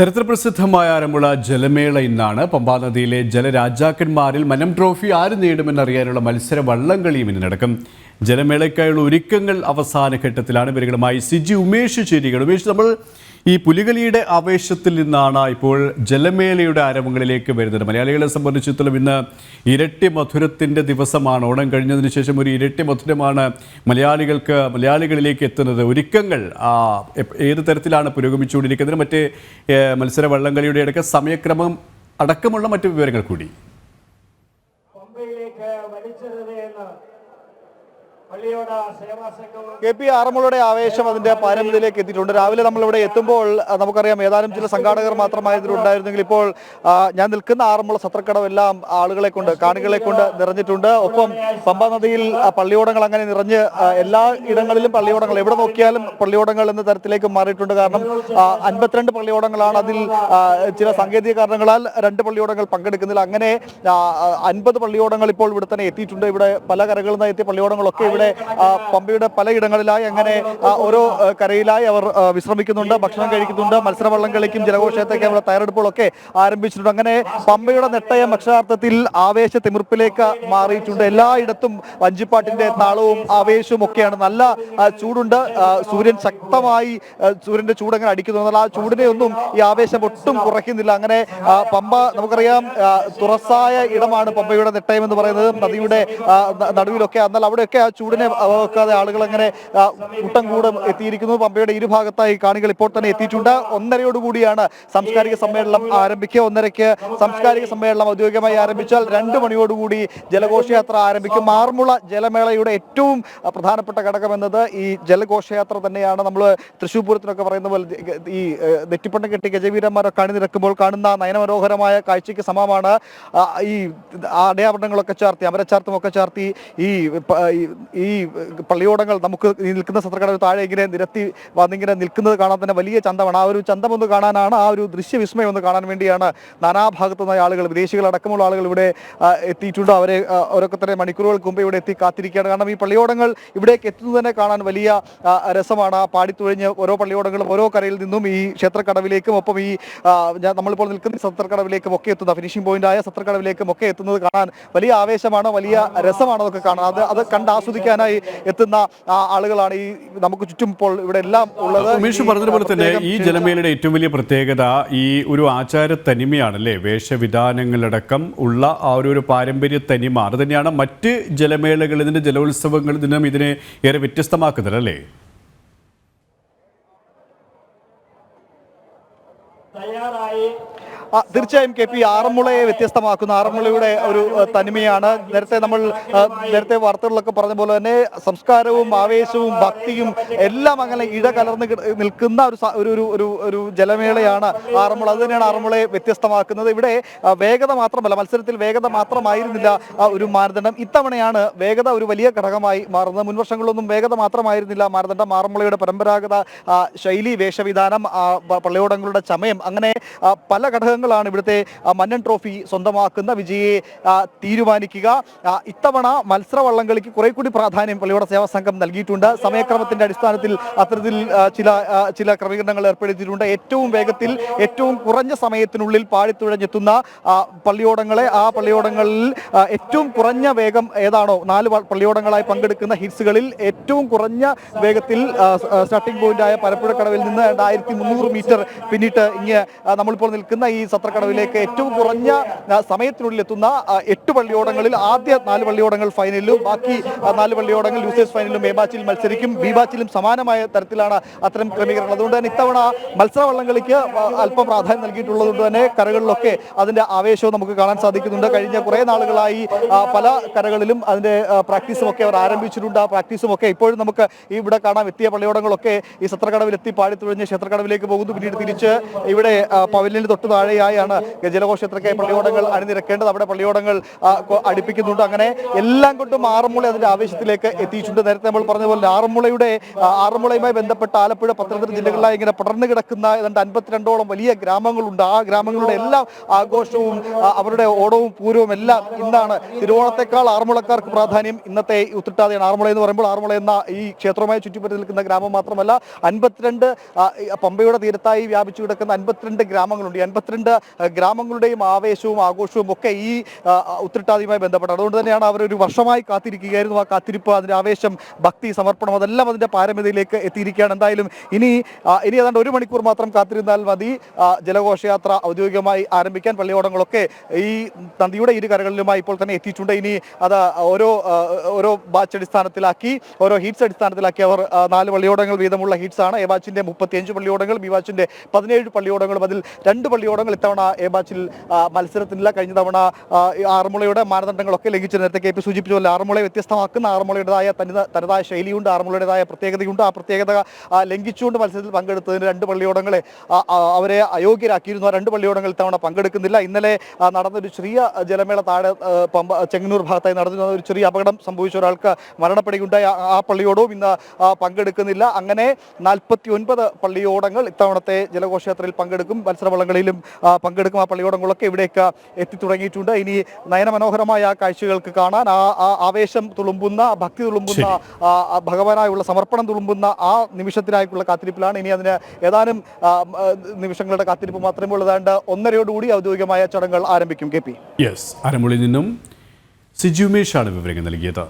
ചരിത്രപ്രസിദ്ധമായ ആരമ്പുഴ ജലമേള ഇന്നാണ്. പമ്പാ നദിയിലെ ജലരാജാക്കന്മാരിൽ മനം ട്രോഫി ആര് നേടുമെന്നറിയാനുള്ള മത്സര വള്ളംകളിയും ഇന്ന് നടക്കും. ജലമേളയ്ക്കായുള്ള ഒരുക്കങ്ങൾ അവസാന ഘട്ടത്തിലാണ്. ഇവരുകളുമായി സിജി ഉമേഷ് ചേരുകയാണ്. ഉമേഷ് നമ്മൾ ഈ പുലികളിയുടെ ആവേശത്തിൽ നിന്നാണ് ഇപ്പോൾ ജലമേളയുടെ ആരംഭങ്ങളിലേക്ക് വരുന്നത്. മലയാളികളെ സംബന്ധിച്ചിടത്തോളം ഇന്ന് ഇരട്ടി മധുരത്തിന്റെ ദിവസമാണ്. ഓണം കഴിഞ്ഞതിന് ശേഷം ഒരു ഇരട്ടി മധുരമാണ് മലയാളികൾക്ക് മലയാളികളിലേക്ക് എത്തുന്നത്. ഒരുക്കങ്ങൾ ഏത് തരത്തിലാണ് പുരോഗമിച്ചുകൊണ്ടിരിക്കുന്നത്? മറ്റേ മത്സര വള്ളംകളിയുടെ അടക്കം സമയക്രമം അടക്കമുള്ള മറ്റു വിവരങ്ങൾ കൂടി പമ്പയിലേക്ക് വലിച്ചെറിയത് എന്ന് പള്ളിയോട സേവാ സംഘവും കെ പി ആറന്മുളയുടെ ആവേശം അതിന്റെ പാരമ്പര്യത്തിലേക്ക് എത്തിയിട്ടുണ്ട്. രാവിലെ നമ്മൾ ഇവിടെ എത്തുമ്പോൾ നമുക്കറിയാം ഏതാനും ചില സംഘാടകർ മാത്രമായി ഇതിലുണ്ടായിരുന്നെങ്കിൽ ഇപ്പോൾ ഞാൻ നിൽക്കുന്ന ആറന്മുള സത്രക്കടവ് എല്ലാം ആളുകളെ കൊണ്ട് കാണികളെ കൊണ്ട് നിറഞ്ഞിട്ടുണ്ട്. ഒപ്പം പമ്പ നദിയിൽ പള്ളിയോടങ്ങൾ അങ്ങനെ നിറഞ്ഞ് എല്ലാ ഇടങ്ങളിലും പള്ളിയോടങ്ങൾ എവിടെ നോക്കിയാലും പള്ളിയോടങ്ങൾ എന്ന തരത്തിലേക്ക് മാറിയിട്ടുണ്ട്. കാരണം അൻപത്തിരണ്ട് പള്ളിയോടങ്ങളാണ് അതിൽ ചില സാങ്കേതിക കാരണങ്ങളാൽ രണ്ട് പള്ളിയോടങ്ങൾ പങ്കെടുക്കുന്നില്ല. അങ്ങനെ അൻപത് പള്ളിയോടങ്ങൾ ഇപ്പോൾ ഇവിടെ തന്നെ എത്തിയിട്ടുണ്ട്. ഇവിടെ പല കരകളിൽ നിന്ന് എത്തിയ പള്ളിയോടങ്ങളൊക്കെ ഇവിടെ ആ, പമ്പയുടെ പലയിടങ്ങളിലായി അങ്ങനെ ഓരോ കരയിലായി അവർ വിശ്രമിക്കുന്നുണ്ട് ഭക്ഷണം കഴിക്കുന്നുണ്ട് മത്സര വള്ളം കളിക്കും അവരുടെ തയ്യാറെടുപ്പുകളൊക്കെ ആരംഭിച്ചിട്ടുണ്ട്. അങ്ങനെ പമ്പയുടെ നെട്ടയം അക്ഷരാർത്ഥത്തിൽ ആവേശ തിമിർപ്പിലേക്ക് മാറിയിട്ടുണ്ട്. എല്ലായിടത്തും വഞ്ചിപ്പാട്ടിന്റെ താളവും ആവേശവും ഒക്കെയാണ്. നല്ല ചൂടുണ്ട്. സൂര്യൻ ശക്തമായി സൂര്യന്റെ ചൂട് അങ്ങനെ അടിക്കുന്നു എന്നാൽ ആ ചൂടിനെ ഒന്നും ഈ ആവേശം ഒട്ടും കുറയ്ക്കുന്നില്ല. അങ്ങനെ പമ്പ നമുക്കറിയാം തുറസായ ഇടമാണ് പമ്പയുടെ നെട്ടയം എന്ന് പറയുന്നത്. നദിയുടെ നടുവിലൊക്കെ. എന്നാൽ അവിടെയൊക്കെ ആ ചൂടിനെ വെക്കാതെ ആളുകൾ അങ്ങനെ കൂട്ടം കൂടും എത്തിയിരിക്കുന്നു. പമ്പയുടെ ഇരുഭാഗത്തായി കാണികൾ ഇപ്പോൾ തന്നെ എത്തിയിട്ടുണ്ട്. ഒന്നരയോടുകൂടിയാണ് സാംസ്കാരിക സമ്മേളനം ആരംഭിക്കുക. ഒന്നരയ്ക്ക് സാംസ്കാരിക സമ്മേളനം ഔദ്യോഗികമായി ആരംഭിച്ചാൽ രണ്ട് മണിയോടുകൂടി ജലഘോഷയാത്ര ആരംഭിക്കും. മാർമുള ജലമേളയുടെ ഏറ്റവും പ്രധാനപ്പെട്ട ഘടകം എന്നത് ഈ ജലഘോഷയാത്ര തന്നെയാണ്. നമ്മൾ തൃശ്ശൂർ പൂരത്തിനൊക്കെ പറയുന്ന പോലെ ഈ ഏഹ്, കെട്ടി ഗജവീരന്മാരൊക്കെ അണിനിരക്കുമ്പോൾ കാണുന്ന നയനമനോഹരമായ കാഴ്ചയ്ക്ക് സമമാണ്. ഈ അടയാഭരണങ്ങളൊക്കെ ചാർത്തി അമരച്ചാർത്തും ഒക്കെ ചാർത്തി ഈ ഈ- പള്ളിയോടങ്ങൾ നമുക്ക് നിൽക്കുന്ന സത്രക്കട താഴെ ഇങ്ങനെ നിരത്തി വന്നിങ്ങനെ നിൽക്കുന്നത് കാണാൻ തന്നെ വലിയ ചന്തമാണ്. ആ ഒരു ചന്തം ഒന്ന് കാണാനാണ് ആ ഒരു ദൃശ്യവിസ്മയം ഒന്ന് കാണാൻ വേണ്ടിയാണ് നാനാഭാഗത്തു നിന്നായ ആളുകൾ വിദേശികളടക്കമുള്ള ആളുകൾ ഇവിടെ എത്തിയിട്ടുണ്ട്. അവരെ ഓരോ അവരൊക്കെ തന്നെ മണിക്കൂറുകൾക്ക് മുമ്പ് ഇവിടെ എത്തി കാത്തിരിക്കുകയാണ് കാരണം ഈ പള്ളിയോടങ്ങൾ ഇവിടേക്ക് എത്തുന്നത് തന്നെ കാണാൻ വലിയ രസമാണ്. ആ പാടിത്തുഴഞ്ഞ് ഓരോ പള്ളിയോടങ്ങളും ഓരോ കരയിൽ നിന്നും ഈ ക്ഷേത്രക്കടവിലേക്കും ഒപ്പം ഈ നമ്മളിപ്പോൾ നിൽക്കുന്ന സത്രക്കടവിലേക്കും ഒക്കെ എത്തുന്ന ഫിനിഷിംഗ് പോയിന്റായ സത്രക്കടവിലേക്കും ഒക്കെ എത്തുന്നത് കാണാൻ വലിയ ആവേശമാണ് വലിയ രസമാണ് അതൊക്കെ കാണാൻ അത് അത് കണ്ട് ആസ്വദിക്കാനായി എത്തുന്ന ആളുകളാണ് ഈ നമുക്ക് ചുറ്റും ഇപ്പോൾ ഇവിടെ എല്ലാം ഉള്ളത്. ഉമേഷ് പറഞ്ഞത് പറഞ്ഞതുപോലെ തന്നെ ഈ ജലമേളയുടെ ഏറ്റവും വലിയ പ്രത്യേകത ഈ ഒരു ആചാര തനിമയാണല്ലേ വേഷവിധാനങ്ങളടക്കം ഉള്ള ആ ഒരു ഒരു പാരമ്പര്യ തനിമ അത് തന്നെയാണ് മറ്റ് ജലമേളകളിൽ ഇതിന്റെ ജലോത്സവങ്ങൾ ഇതിനും ഇതിനെ ഏറെ വ്യത്യസ്തമാക്കുന്നത് അല്ലേ തയ്യാറായി ആ, തീർച്ചയായും കെ പി ആറന്മുളയെ വ്യത്യസ്തമാക്കുന്ന. ആറന്മുളയുടെ ഒരു തനിമയാണ്. നേരത്തെ നമ്മൾ നേരത്തെ വാർത്തകളിലൊക്കെ പറഞ്ഞ പോലെ തന്നെ സംസ്കാരവും ആവേശവും ഭക്തിയും എല്ലാം അങ്ങനെ ഇടകലർന്ന് നിൽക്കുന്ന ഒരു ഒരു ഒരു ജലമേളയാണ് ആറന്മുള. അത് തന്നെയാണ് ആറന്മുളയെ വ്യത്യസ്തമാക്കുന്നത്. ഇവിടെ വേഗത മാത്രമല്ല മത്സരത്തിൽ വേഗത മാത്രമായിരുന്നില്ല ഒരു മാനദണ്ഡം. ഇത്തവണയാണ് വേഗത ഒരു വലിയ ഘടകമായി മാറുന്നത്. മുൻവർഷങ്ങളിലൊന്നും വേഗത മാത്രമായിരുന്നില്ല. മാനദണ്ഡം ആറന്മുളയുടെ പരമ്പരാഗത ശൈലി വേഷവിധാനം പള്ളിയോടങ്ങളുടെ ചമയം അങ്ങനെ പല പല ഘടകങ്ങളാണ് ഇവിടുത്തെ മന്നൻ ട്രോഫി സ്വന്തമാക്കുന്ന വിജയെ തീരുമാനിക്കുക. ഇത്തവണ മത്സര വള്ളംകളിക്ക് കുറെ കൂടി പ്രാധാന്യം പള്ളിയോട സേവാ സംഘം നൽകിയിട്ടുണ്ട്. സമയക്രമത്തിന്റെ അടിസ്ഥാനത്തിൽ അത്തരത്തിൽ ചില ചില ക്രമീകരണങ്ങൾ ഏർപ്പെടുത്തിയിട്ടുണ്ട്. ഏറ്റവും വേഗത്തിൽ ഏറ്റവും കുറഞ്ഞ സമയത്തിനുള്ളിൽ പാടിത്തുഴഞ്ഞെത്തുന്ന ആ, പള്ളിയോടങ്ങളെ ആ പള്ളിയോടങ്ങളിൽ ഏറ്റവും കുറഞ്ഞ വേഗം ഏതാണോ നാല് പള്ളിയോടങ്ങളായി പങ്കെടുക്കുന്ന ഹിറ്റ്സുകളിൽ ഏറ്റവും കുറഞ്ഞ വേഗത്തിൽ സ്റ്റാർട്ടിംഗ് പോയിന്റായ പരപ്പുഴക്കടവിൽ നിന്ന് ആയിരത്തി മുന്നൂറ് മീറ്റർ പിന്നിട്ട് ഇങ്ങ് നമ്മളിപ്പോൾ നിൽക്കുന്ന ഈ സത്രക്കടവിലേക്ക് ഏറ്റവും കുറഞ്ഞ സമയത്തിനുള്ളിൽ എത്തുന്ന എട്ട് പള്ളിയോടങ്ങളിൽ ആദ്യ നാല് പള്ളിയോടങ്ങൾ ഫൈനലിലും ബാക്കി നാല് പള്ളിയോടങ്ങൾ ലൂസേഴ്സ് ഫൈനലിലും എ ബാച്ചിൽ മത്സരിക്കും ബി ബാച്ചിലും സമാനമായ തരത്തിലാണ് അത്തരം ക്രമീകരണം അതുകൊണ്ട് തന്നെ ഇത്തവണ മത്സരവള്ളംകളിക്ക് അല്പം പ്രാധാന്യം നൽകിയിട്ടുള്ളത് കൊണ്ട് തന്നെ കരകളിലൊക്കെ അതിന്റെ ആവേശവും നമുക്ക് കാണാൻ സാധിക്കുന്നുണ്ട്. കഴിഞ്ഞ കുറേ നാളുകളായി പല കരകളിലും അതിന്റെ പ്രാക്ടീസും ഒക്കെ അവർ ആരംഭിച്ചിട്ടുണ്ട്. ആ പ്രാക്ടീസും ഒക്കെ ഇപ്പോഴും നമുക്ക് ഇവിടെ കാണാൻ എത്തിയ പള്ളിയോടങ്ങളൊക്കെ ഈ സത്രക്കടവിൽ എത്തി പാടിത്തുഴഞ്ഞ് ക്ഷേത്രക്കടവിലേക്ക് പോകുന്നു. പിന്നീട് തിരിച്ച് ഇവിടെ പവലിന് തൊട്ട് താഴെയായി പടിപടിയായാണ് ജലഘോഷത്രയ്ക്കായി പള്ളിയോടങ്ങൾ അണിനിരക്കേണ്ടത്. അവിടെ പള്ളിയോടങ്ങൾ അടുപ്പിക്കുന്നുണ്ട്. അങ്ങനെ എല്ലാം കൊണ്ടും ആറന്മുള അതിന്റെ ആവേശത്തിലേക്ക് എത്തിയിട്ടുണ്ട്. നേരത്തെ നമ്മൾ പറഞ്ഞ പോലെ ആറന്മുളയുടെ ആറന്മുളയുമായി ബന്ധപ്പെട്ട ആലപ്പുഴ പത്തനംതിട്ട ജില്ലകളിലായി ഇങ്ങനെ പടർന്നു കിടക്കുന്ന ഏതാണ്ട് അൻപത്തിരണ്ടോളം വലിയ ഗ്രാമങ്ങളുണ്ട്. ആ ഗ്രാമങ്ങളുടെ എല്ലാ ആഘോഷവും അവരുടെ ഓടവും പൂരവും എല്ലാം ഇന്നാണ് തിരുവോണത്തെക്കാൾ ആറന്മുളക്കാർക്ക് പ്രാധാന്യം ഇന്നത്തെ ഉത്തിട്ടാതെയാണ്. ആറന്മുള എന്ന് പറയുമ്പോൾ ആറന്മുള എന്ന ഈ ക്ഷേത്രവുമായി ചുറ്റിപ്പറ്റി നിൽക്കുന്ന ഗ്രാമം മാത്രമല്ല അൻപത്തിരണ്ട് പമ്പയുടെ തീരത്തായി വ്യാപിച്ചു കിടക്കുന്ന അൻപത്തിരണ്ട് ഗ്രാമങ്ങളുണ്ട്. ഈ അൻപത്തിരണ്ട് ആ, ഗ്രാമങ്ങളുടെയും ആവേശവും ആഘോഷവും ഒക്കെ ഈ ഉത്രട്ടാതിയുമായി ബന്ധപ്പെട്ട്. അതുകൊണ്ട് തന്നെയാണ് അവർ ഒരു വർഷമായി കാത്തിരിക്കുകയായിരുന്നു. ആ കാത്തിരിപ്പ് അതിന്റെ ആവേശം ഭക്തി സമർപ്പണം അതെല്ലാം അതിന്റെ പാരമ്യതയിലേക്ക് എത്തിയിരിക്കുകയാണ്. എന്തായാലും ഇനി ഇനി ഏതാണ്ട് ഒരു മണിക്കൂർ മാത്രം കാത്തിരുന്നാൽ മതി. ജലഘോഷയാത്ര ഔദ്യോഗികമായി ആരംഭിക്കാൻ പള്ളിയോടങ്ങളൊക്കെ ഈ നദിയുടെ ഇരു കരകളിലുമായി ഇപ്പോൾ തന്നെ എത്തിയിട്ടുണ്ട്. ഇനി അത് ഓരോ ഓരോ ബാച്ച് അടിസ്ഥാനത്തിലാക്കി ഓരോ ഹീറ്റ്സ് അടിസ്ഥാനത്തിലാക്കി അവർ നാല് പള്ളിയോടങ്ങൾ വീതമുള്ള ഹീറ്റ്സ് ആണ് എ ബാച്ചിന്റെ മുപ്പത്തിയഞ്ച് പള്ളിയോടങ്ങൾ ബി ബാച്ചിന്റെ പതിനേഴ് പള്ളിയോടങ്ങളും അതിൽ രണ്ട് പള്ളിയോടങ്ങൾ ഇത്തവണ എ ബാച്ചിൽ മത്സരത്തിനില്ല. കഴിഞ്ഞ തവണ ആറന്മുളയുടെ മാനദണ്ഡങ്ങളൊക്കെ ലംഘിച്ച് നേരത്തെ കെ പി സൂചിപ്പിച്ച പോലെ ആറന്മുളയെ വ്യത്യസ്തമാക്കുന്ന ആറന്മുളയുടേതായ തനി തനതായ ശൈലിയുണ്ട് ആറന്മുളയുടേതായ പ്രത്യേകതയുണ്ട്. ആ പ്രത്യേകത ലംഘിച്ചുകൊണ്ട് മത്സരത്തിൽ പങ്കെടുത്തതിന് രണ്ട് പള്ളിയോടങ്ങളെ അവരെ അയോഗ്യരാക്കിയിരുന്നു. ആ രണ്ട് പള്ളിയോടങ്ങൾ ഇത്തവണ പങ്കെടുക്കുന്നില്ല. ഇന്നലെ നടന്നൊരു ചെറിയ ജലമേള താഴെ പമ്പ ചെങ്ങന്നൂർ ഭാഗത്തായി നടന്ന ഒരു ചെറിയ അപകടം സംഭവിച്ച ഒരാൾക്ക് മരണപ്പെടുകയുണ്ടായി. ആ- പള്ളിയോടവും ഇന്ന് പങ്കെടുക്കുന്നില്ല. അങ്ങനെ നാൽപ്പത്തി ഒൻപത് പള്ളിയോടങ്ങൾ ഇത്തവണത്തെ ജലഘോഷയാത്രയിൽ പങ്കെടുക്കും. മത്സരവള്ളങ്ങളിലും ആ, പങ്കെടുക്കും. ആ പള്ളിയോടങ്ങളൊക്കെ ഇവിടേക്ക് എത്തിത്തുടങ്ങിയിട്ടുണ്ട്. ഇനി നയനമനോഹരമായ ആ കാഴ്ചകൾക്ക് കാണാൻ ആ ആ ആവേശം തുളുമ്പുന്ന ഭക്തി തുളുമ്പുന്ന ഭഗവാനായുള്ള സമർപ്പണം തുളുമ്പുന്ന ആ നിമിഷത്തിനായിട്ടുള്ള കാത്തിരിപ്പിലാണ്. ഇനി അതിന് ഏതാനും നിമിഷങ്ങളുടെ കാത്തിരിപ്പ് മാത്രമേ ഉള്ളതാണ്ട് ഒന്നരയോടുകൂടി ഔദ്യോഗികമായ ചടങ്ങുകൾ ആരംഭിക്കും. K P. യെസ് അരമുളിൽ നിന്നും സിജുമേഷാണ് വിവരങ്ങൾ നൽകിയത്.